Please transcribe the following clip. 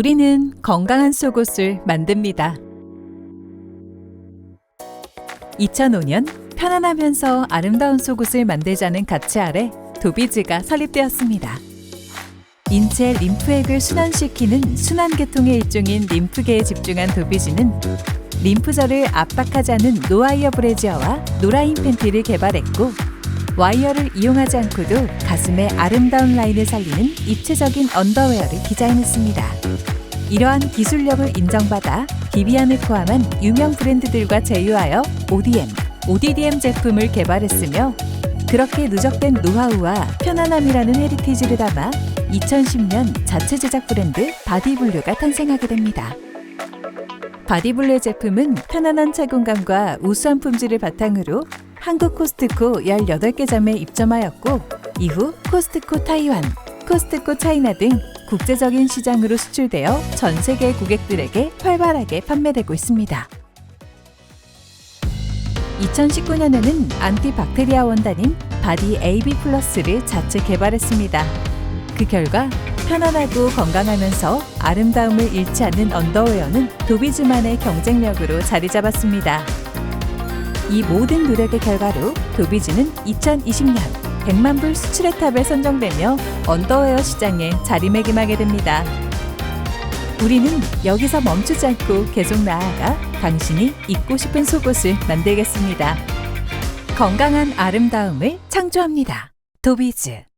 우리는 건강한 속옷을 만듭니다. 2005년 편안하면서 아름다운 속옷을 만들자는 가치 아래 도비즈가 설립되었습니다. 인체 림프액을 순환시키는 순환계통의 일종인 림프계에 집중한 도비즈는 림프절을 압박하지 않은 노와이어 브래지어와 노라인 팬티를 개발했고 와이어를 이용하지 않고도 가슴의 아름다운 라인을 살리는 입체적인 언더웨어를 디자인했습니다. 이러한 기술력을 인정받아 비비안을 포함한 유명 브랜드들과 제휴하여 ODM, ODDM 제품을 개발했으며 그렇게 누적된 노하우와 편안함이라는 헤리티지를 담아 2010년 자체 제작 브랜드 바디블루가 탄생하게 됩니다. 바디블루 제품은 편안한 착용감과 우수한 품질을 바탕으로 한국 코스트코 18개 점에 입점하였고 이후 코스트코 타이완, 코스트코 차이나 등 국제적인 시장으로 수출되어 전 세계 고객들에게 활발하게 판매되고 있습니다. 2019년에는 안티박테리아 원단인 바디 AB 플러스를 자체 개발했습니다. 그 결과 편안하고 건강하면서 아름다움을 잃지 않는 언더웨어는 도비즈만의 경쟁력으로 자리 잡았습니다. 이 모든 노력의 결과로 도비즈는 2020년 100만 불 수출의 탑에 선정되며 언더웨어 시장에 자리매김하게 됩니다. 우리는 여기서 멈추지 않고 계속 나아가 당신이 입고 싶은 속옷을 만들겠습니다. 건강한 아름다움을 창조합니다. 도비즈